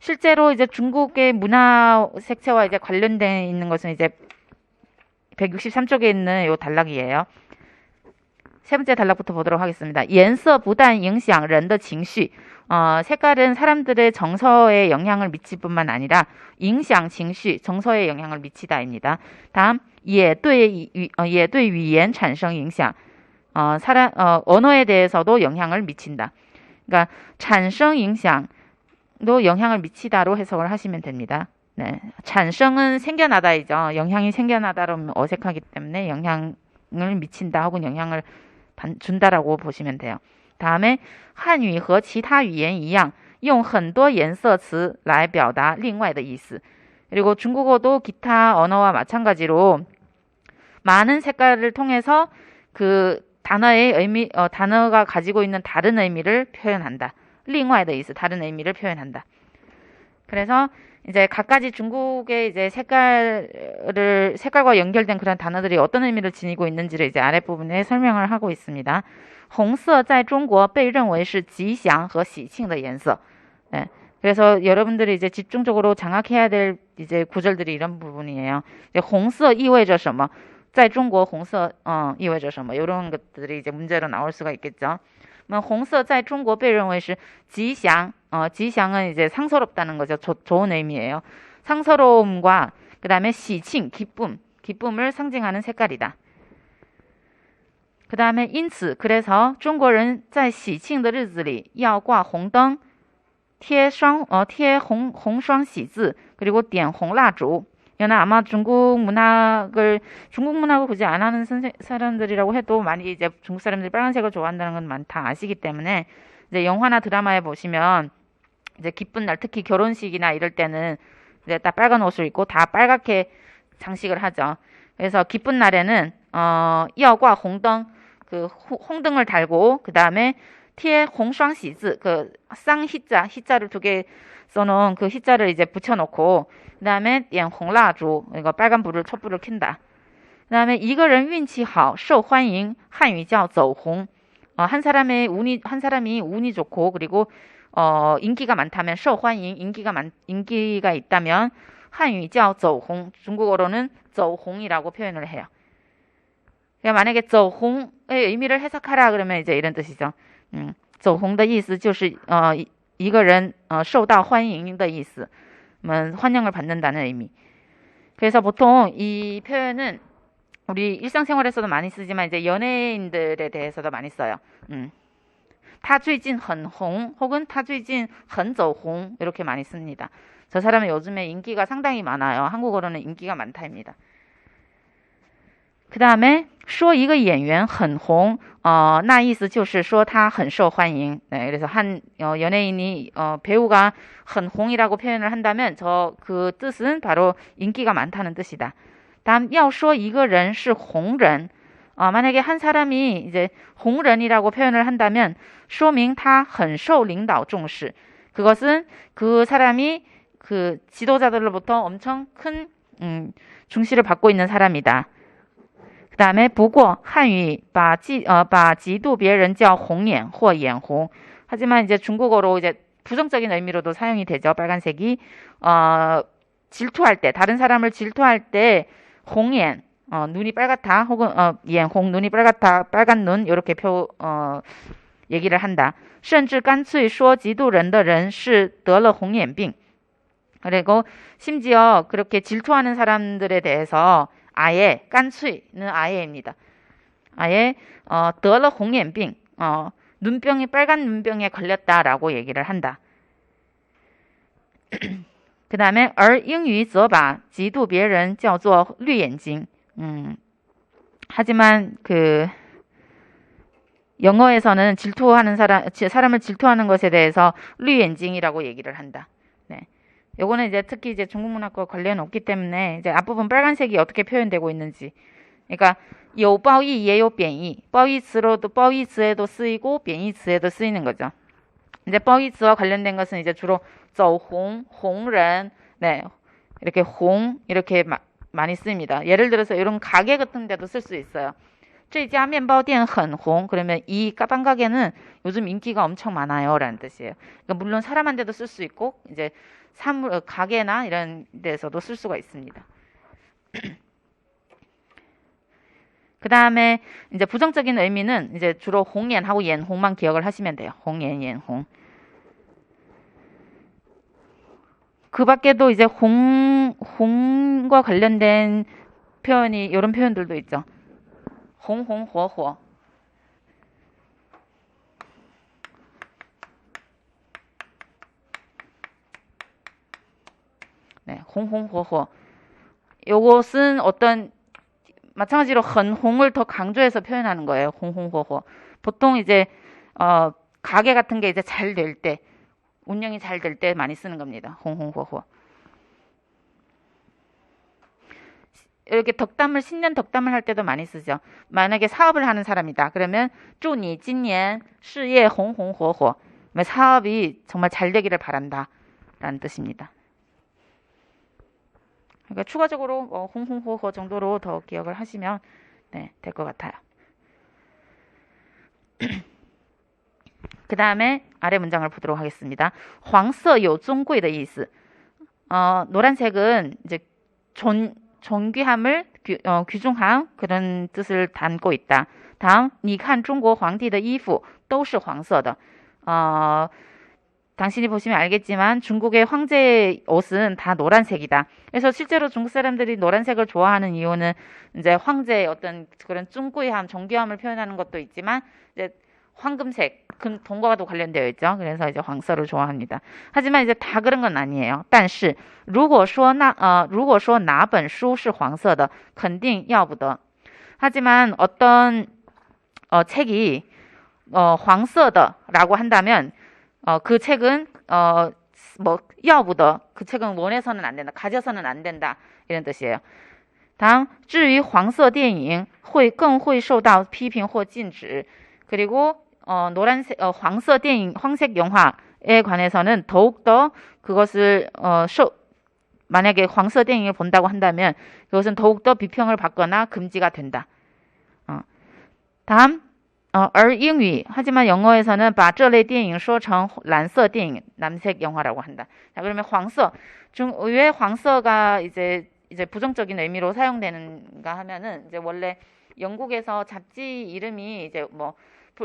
실제로 이제 중국의 문화 색채와 이제 관련돼 있는 것은 이제 163쪽에 있는 요 단락이에요. 세 번째 단락부터 보도록 하겠습니다. 颜色不但影响人的情绪, 어, 색깔은 사람들의 정서에 영향을 미칠 뿐만 아니라 影响情绪, 정서에 영향을 미치다입니다. 다음, 也对语,也对语言产生影响. 어, 사람, 어, 언어에 대해서도 영향을 미친다. 그러니까 产生影响 도 영향을 미치다로 해석을 하시면 됩니다. 네. 产生은 생겨나다이죠. 영향이 생겨나다로 어색하기 때문에 영향을 미친다 혹은 영향을 준다라고 보시면 돼요. 다음에 汉语和其他语言一样用很多颜色词来表达另外的意思 그리고 중국어도 기타 언어와 마찬가지로 많은 색깔을 통해서 그 단어의 의미 어, 단어가 가지고 있는 다른 의미를 표현한다. 另外的意思 다른 의미를 표현한다. 그래서 이제 각가지 중국의 이제 색깔을 색깔과 연결된 그런 단어들이 어떤 의미를 지니고 있는지를 이제 아랫부분에 설명을 하고 있습니다. 红色在中国被认为是吉祥和喜庆的颜色. 네. 그래서 여러분들이 이제 집중적으로 장악해야 될 이제 구절들이 이런 부분이에요. 红色意味着什么?在中国红色 어, 意味着什么? 이런 것들이 이제 문제로 나올 수가 있겠죠. 红色在中国被认为是吉祥 어, 지샹은 이제 상서롭다는 거죠. 조, 좋은 의미예요. 상서로움과 그 다음에 시칭, 기쁨, 기쁨을 상징하는 색깔이다. 그 다음에 因此 그래서 중국인 在喜庆的日子里要挂红灯贴双 어, 贴红红双喜字 그리고 点红蜡烛 연은 아마 중국 문학을 중국 문학을 굳이 안 하는 선생, 사람들이라고 해도 많이 이제 중국 사람들이 빨간색을 좋아한다는 건 많다 아시기 때문에 이제 영화나 드라마에 보시면 이제 기쁜 날 특히 결혼식이나 이럴 때는 이제 다 빨간 옷을 입고 다 빨갛게 장식을 하죠. 그래서 기쁜 날에는 어 여과 홍등 그 홍등을 달고 그 다음에 티에 홍霜 시즈 그 쌍 희자 희자를 두 개 써놓은 그 희자를 이제 붙여놓고 그 다음에 点红蜡烛 이거 빨간 불을 촛불을 킨다. 그 다음에 이거는 운치 好受欢迎한유叫走红 어, 한 사람의 운이 한 사람이 운이 좋고 그리고 어, 인기가 많다면 受欢迎 인기가 많 인기가 있다면 한유叫 走红 중국어로는 走红이라고 표현을 해요. 그러니까 만약에 走红의 의미를 해석하라 그러면 이제 이런 뜻이죠. 음, 走红的意思就是 어, 一个人呃受到欢迎的意思. 환영을 받는다는 의미. 그래서 보통 이 표현은 우리 일상생활에서도 많이 쓰지만 이제 연예인들에 대해서도 많이 써요. 음. 타주이진 헌홍 혹은 타주이진 헌저홍 이렇게 많이 씁니다. 저 사람은 요즘에 인기가 상당히 많아요. 한국어로는 인기가 많다입니다. 그 다음에 说一个演员很红 어, 那意思就是说他很受欢迎. 네, 그래서 한 어, 연예인이 어, 배우가 很红이라고 표현을 한다면 저 그 뜻은 바로 인기가 많다는 뜻이다. 다음 要说一个人是红人 어, 만약에 한 사람이 이제 홍ren이라고 표현을 한다면 说明他很受领导重视. 그것은 그 사람이 그 지도자들로부터 엄청 큰 음, 중시를 받고 있는 사람이다. 그 다음에 不过汉语把嫉呃把嫉妒别人叫红眼或眼红 하지만 이제 중국어로 이제 부정적인 의미로도 사용이 되죠. 빨간색이 어 질투할 때 다른 사람을 질투할 때 홍眼 어, 눈이 빨갛다 혹은 어, 옌홍 눈이 빨갛다 빨간 눈 이렇게 표 어, 얘기를 한다. 甚至干脆说嫉妒人的人是得了红眼病. 그리고 심지어 그렇게 질투하는 사람들에 대해서 아예 깐츠이는 아예입니다. 아예 어, 得了红眼病. 어, 눈병이 빨간 눈병에 걸렸다라고 얘기를 한다. 그 다음에 而英语则把嫉妒别人叫做绿眼睛. 음, 하지만 그 영어에서는 질투하는 사람, 사람을 질투하는 것에 대해서 류엔징이라고 얘기를 한다. 네. 요거는 이제 특히 이제 중국 문학과 관련 없기 때문에 이제 앞부분 빨간색이 어떻게 표현되고 있는지. 그러니까 요褒义 예요 贬义. 褒义词로도 褒义词에도 쓰이고 贬义词에도 쓰이는 거죠. 이제 褒义词와 관련된 것은 이제 주로 走红, 홍人, 네. 이렇게 홍 이렇게 막 많이 씁니다. 예를 들어서 이런 가게 같은 데도 쓸 수 있어요. 这家面包店很红. 그러면 이 까방 가게는 요즘 인기가 엄청 많아요라는 뜻이에요. 그러니까 물론 사람한테도 쓸 수 있고 이제 사물 어, 가게나 이런 데서도 쓸 수가 있습니다. 그 다음에 이제 부정적인 의미는 이제 주로 홍옌하고 옌홍만 기억을 하시면 돼요. 홍옌, 옌홍. 그 밖에도 이제 홍, 홍과 관련된 표현이, 이런 표현들도 있죠. 홍홍호호. 네, 홍홍호호. 요것은 어떤 마찬가지로 헌홍을 더 강조해서 표현하는 거예요. 홍홍호호. 보통 이제 어, 가게 같은 게 이제 잘 될 때, 운영이 잘 될 때 많이 쓰는 겁니다. 홍홍호호. 이렇게 덕담을 신년 덕담을 할 때도 많이 쓰죠. 만약에 사업을 하는 사람이다. 그러면 祝你今年事业红红火火. 사업이 정말 잘 되기를 바란다. 라는 뜻입니다. 그러니까 추가적으로 어, 홍홍호호 정도로 더 기억을 하시면 네, 될 것 같아요. 그 다음에 아래 문장을 보도록 하겠습니다. 黄色有尊贵的意思. 어, 노란색은 이제 존, 존귀함을 규, 어, 귀중함 그런 뜻을 담고 있다. 다음, 你看中国皇帝的衣服都是黄色的. 어, 당신이 보시면 알겠지만 중국의 황제의 옷은 다 노란색이다. 그래서 실제로 중국 사람들이 노란색을 좋아하는 이유는 이제 황제의 어떤 그런 쭝구이함, 정교함을 표현하는 것도 있지만 이제 황금색, 금, 동과도 관련되어 있죠. 그래서 이제 황色를 좋아합니다. 하지만 이제 다 그런 건 아니에요. 但是如果说那呃如果说哪本书是黄色的肯定要不得 하지만 어떤 어, 책이 어, 黄色的라고 한다면 어, 그 책은 어, 뭐要不得그 책은 원해서는 안 된다. 가져서는 안 된다. 이런 뜻이에요. 다음 至于黄色电影会更会受到批评或禁止 그리고 어, 노란색 어,黄色 电影 황색 영화에 관해서는 더욱더 그것을 어, 쇼, 만약에 황서 电影을 본다고 한다면 그것은 더욱더 비평을 받거나 금지가 된다. 어. 다음 어, 而英语 하지만 영어에서는 把这类电影说成蓝色电影 남색 영화라고 한다. 자, 그러면 황서 중, 왜 황서가 이제 이제 부정적인 의미로 사용되는가 하면은 이제 원래 영국에서 잡지 이름이 이제 뭐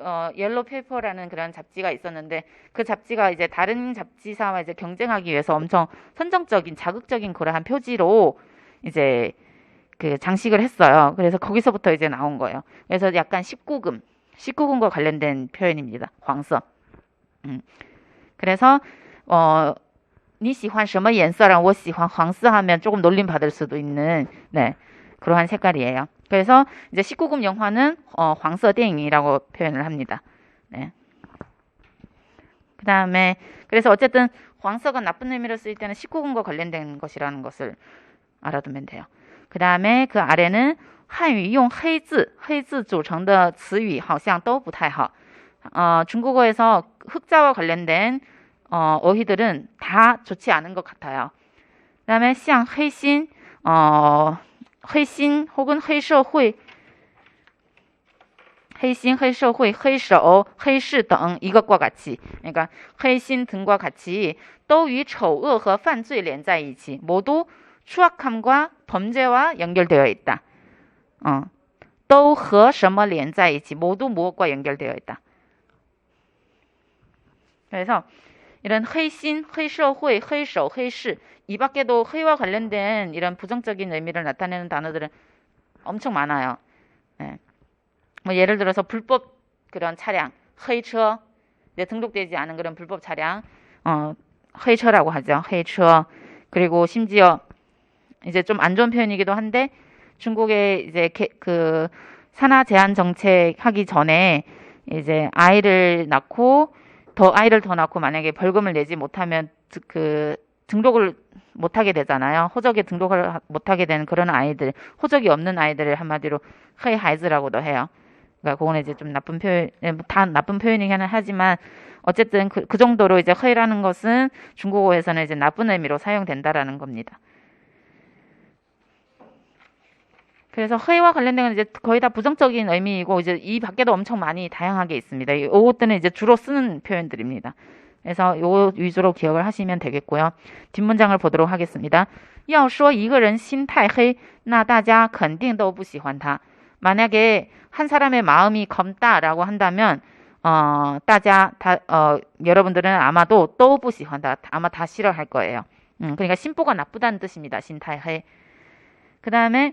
어, 옐로 페이퍼라는 그런 잡지가 있었는데 그 잡지가 이제 다른 잡지사와 이제 경쟁하기 위해서 엄청 선정적인 자극적인 그러한 표지로 이제 그 장식을 했어요. 그래서 거기서부터 이제 나온 거예요. 그래서 약간 19금 19금과 관련된 표현입니다. 황서. 음. 그래서 어, 你喜欢什么颜色让我喜欢黄色 하면 조금 놀림 받을 수도 있는 네. 그러한 색깔이에요. 그래서 이제 19금 영화는 어, 황서 电影이라고 표현을 합니다. 네. 그 다음에 그래서 어쨌든 황서가 나쁜 의미로 쓰일 때는 19금과 관련된 것이라는 것을 알아두면 돼요. 그 다음에 그 아래는 汉语用黑字黑字组成的词语好像都不太好. 어, 중국어에서 흑자와 관련된 어, 어휘들은 다 좋지 않은 것 같아요. 그 다음에 像黑心 어, 黑心 혹은 黑社会 黑心, 黑社会, 黑手, 黑市 등 이것과 같이 그러니까 黑心 등과 같이 都与丑恶和犯罪连在一起 모두 추악함과 범죄와 연결되어 있다. 어. 都和什么连在一起 모두 무엇과 연결되어 있다. 그래서 이런 회신, 회社会, 회쇼, 회시 이 밖에도 회와 관련된 이런 부정적인 의미를 나타내는 단어들은 엄청 많아요. 예. 뭐 예를 들어서 불법 그런 차량, 회처, 내 네, 등록되지 않은 그런 불법 차량, 어, 회처라고 하죠. 회처. 그리고 심지어 이제 좀 안 좋은 표현이기도 한데 중국의 이제 개, 그 산하 제한 정책 하기 전에 이제 아이를 낳고 더 아이를 더 낳고 만약에 벌금을 내지 못하면 그 등록을 못하게 되잖아요. 호적에 등록을 못하게 되는 그런 아이들, 호적이 없는 아이들을 한마디로 헤이 하이즈라고도 해요. 그러니까 그거는 이제 좀 나쁜 표현, 예, 뭐다 나쁜 표현이기는 하지만 어쨌든 그, 그 정도로 이제 헤이라는 것은 중국어에서는 이제 나쁜 의미로 사용된다라는 겁니다. 그래서 허위와 관련된 건 이제 거의 다 부정적인 의미이고 이제 이 밖에도 엄청 많이 다양하게 있습니다. 이것들은 이제 주로 쓰는 표현들입니다. 그래서 요 위주로 기억을 하시면 되겠고요. 뒷문장을 보도록 하겠습니다. 要说一个人心太黑,那大家肯定都不喜欢他. 만약에 한 사람의 마음이 검다라고 한다면 어, 따자 다 어, 여러분들은 아마도 또不喜欢다 아마 다 싫어할 거예요. 음, 그러니까 심보가 나쁘다는 뜻입니다. 신타해. 그다음에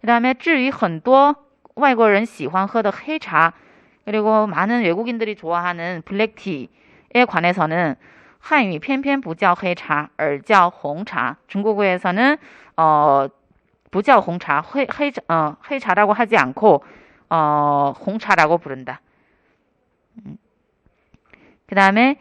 그다음에 至于很多外国人喜欢喝的黑茶 그리고 많은 외국인들이 좋아하는 블랙티에 관해서는 한유 偏偏不叫黑茶而叫红茶. 중국어에서는 어, 不叫红茶黑黑 어, 黑茶라고 하지 않고 어, 홍차라고 부른다. 음. 그 다음에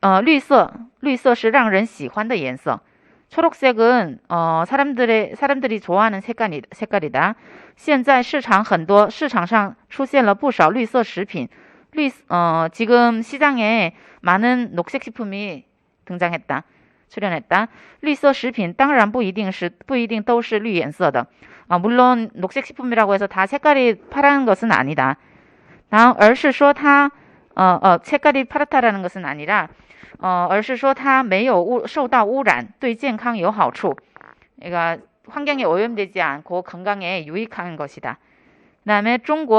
어, 绿色,绿色是让人喜欢的颜色. 초록색은 어, 사람들의 사람들이 좋아하는 색깔이, 색깔이다. 现在市场很多市场上出现了不少绿色食品. 绿, 어, 지금 시장에 많은 녹색 식품이 등장했다. 출연했다. 绿色食品当然不一定是不一定都是绿颜色的. 아, 물론 녹색 식품이라고 해서 다 색깔이 파란 것은 아니다. 다음, 而是说它 어, 어, 색깔이 파랗다라는 것은 아니라 어, 而是说它没有受到污染,对健康有好处. 그러니까 환경에 오염되지 않고 건강에 유익한 것이다. 그다음에 중국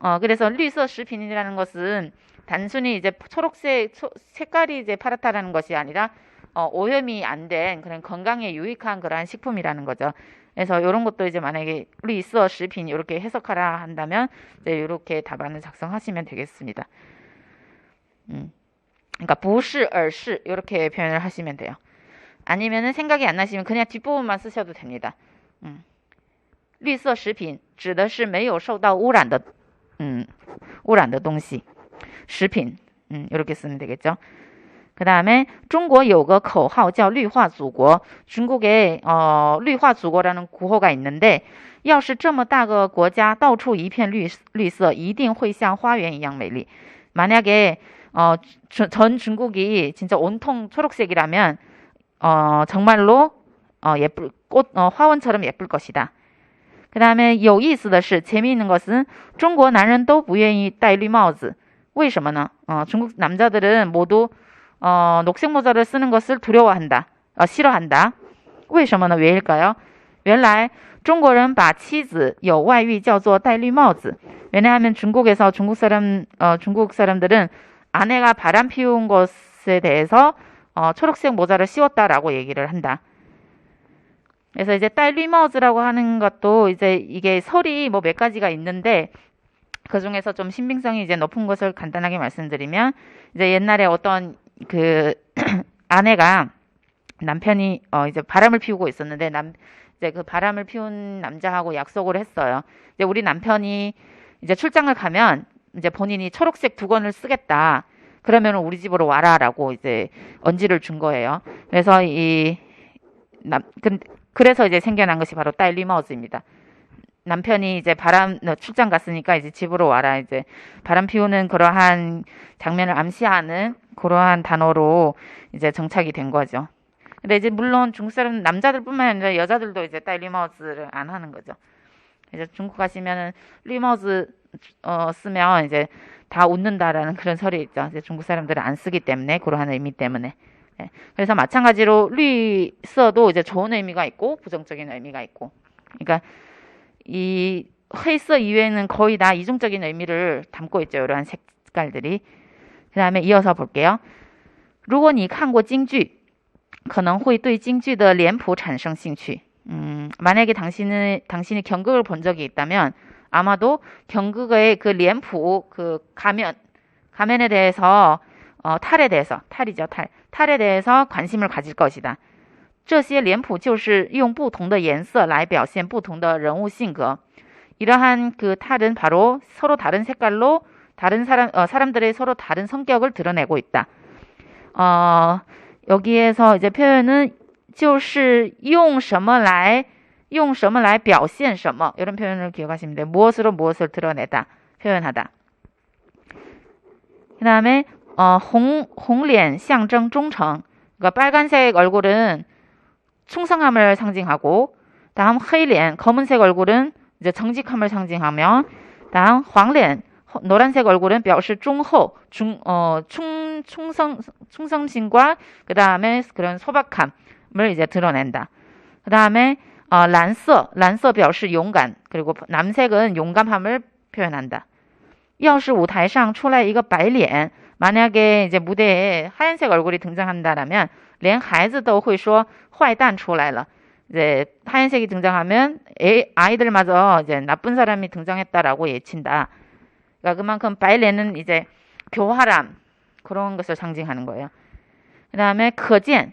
어, 그래서 绿色食品이라는 것은 단순히 이제 초록색 초, 색깔이 이제 파랗다라는 것이 아니라 어, 오염이 안 된 그런 건강에 유익한 그러한 식품이라는 거죠. 그래서 이런 것도 이제 만약에 우리 있어 시핀 이렇게 해석하라 한다면 네, 이렇게 답안을 작성하시면 되겠습니다. 음. 그러니까 부시, 얼시 이렇게 표현을 하시면 돼요. 아니면은 생각이 안 나시면 그냥 뒷부분만 쓰셔도 됩니다. 음. 绿色食品指的是没有受到污染的，嗯，污染的东西，食品， 음, 이렇게 쓰면 되겠죠. 그 다음에 중국 有个口号叫绿化祖国. 중국에 어, 绿化祖国라는 구호가 있는데 要是这么大个国家到处一片绿绿色，一定会像花园一样美丽. 만약에 어, 전 중국이 진짜 온통 초록색이라면 어, 정말로 어, 예쁠 꽃 어, 화원처럼 예쁠 것이다. 그 다음에 有意思的是 재미있는 것은 중국 男人都不愿意戴绿帽子.为什么呢? 어, 중국 남자들은 모두 어, 녹색 모자를 쓰는 것을 두려워한다. 어, 싫어한다. 为什么呢? 왜일까요? 原来中国人把妻子有外遇叫做戴绿帽子. 왜냐하면 중국에서 중국 사람 어, 중국 사람들은 아내가 바람 피운 것에 대해서 어, 초록색 모자를 씌웠다라고 얘기를 한다. 그래서 이제 딸 리머즈라고 하는 것도 이제 이게 설이 뭐 몇 가지가 있는데 그 중에서 좀 신빙성이 이제 높은 것을 간단하게 말씀드리면 이제 옛날에 어떤 그 아내가 남편이 어 이제 바람을 피우고 있었는데 남 이제 그 바람을 피운 남자하고 약속을 했어요. 이제 우리 남편이 이제 출장을 가면 이제 본인이 초록색 두건을 쓰겠다. 그러면 우리 집으로 와라라고 이제 언지를 준 거예요. 그래서 이 남, 그, 그래서 이제 생겨난 것이 바로 딸 리머즈입니다. 남편이 이제 바람 어, 출장 갔으니까 이제 집으로 와라 이제 바람 피우는 그러한 장면을 암시하는 그러한 단어로 이제 정착이 된 거죠. 근데 이제 물론 중국 사람 남자들뿐만 아니라 여자들도 이제 딸 리머즈를 안 하는 거죠. 이제 중국 가시면은 리머즈 어, 쓰면 이제 다 웃는다라는 그런 설이 있죠. 이제 중국 사람들은 안 쓰기 때문에 그러한 의미 때문에. 네. 그래서 마찬가지로 리서도 이제 좋은 의미가 있고 부정적인 의미가 있고. 그러니까 이 회서 이외에는 거의 다 이중적인 의미를 담고 있죠. 이러한 색깔들이. 그 다음에 이어서 볼게요. 如果你看过京剧可能会对京剧的脸谱产生兴趣. 음, 만약에 당신은 당신이 경극을 본 적이 있다면 아마도 경극의 그 臉谱, 그 가면 가면에 대해서 어, 탈에 대해서 탈이죠 탈 탈에 대해서 관심을 가질 것이다. 这些脸谱就是用不同的颜色来表现不同的人物性格。 이러한 그 탈은 바로 서로 다른 색깔로 다른 사람 어, 사람들의 서로 다른 성격을 드러내고 있다. 어, 여기에서 이제 표현은 就是用什么来 用什么来表现什么 이런 표현을 기억하시면 돼요. 무엇으로 무엇을 드러내다 표현하다. 그 다음에 어, 홍, 홍脸 象征 忠诚 그러니까 빨간색 얼굴은 충성함을 상징하고 다음 黑脸 검은색 얼굴은 이제 정직함을 상징하며 다음 黄脸 허- 노란색 얼굴은 表示 忠厚 중, 어, 충, 충성, 충성심과 그 다음에 그런 소박함을 이제 드러낸다. 그 다음에 어, 란서, 란서 表示 勇敢 그리고 남색은 용감함을 표현한다. 要是舞台上出来一个白脸 만약에 이제 무대에 하얀색 얼굴이 등장한다라면 连孩子都会说坏蛋出来了. 이제 하얀색이 등장하면 애, 아이들마저 이제 나쁜 사람이 등장했다라고 예친다. 그러니까 그만큼 바이레는 이제 교활함 그런 것을 상징하는 거예요. 그다음에 可见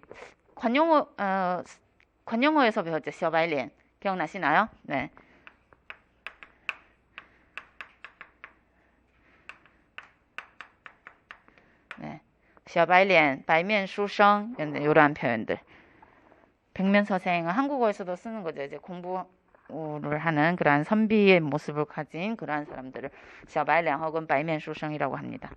관용어 어, 관용어에서 배웠죠. 셔바일린 기억나시나요? 네. 네. 셔바일린 발면 수성 이런 표현들. 백면 서생은 한국어에서도 쓰는 거죠. 이제 공부 를 하는 그러한 선비의 모습을 가진 그러한 사람들을 셔바일량 혹은 바이면 수성이라고 합니다.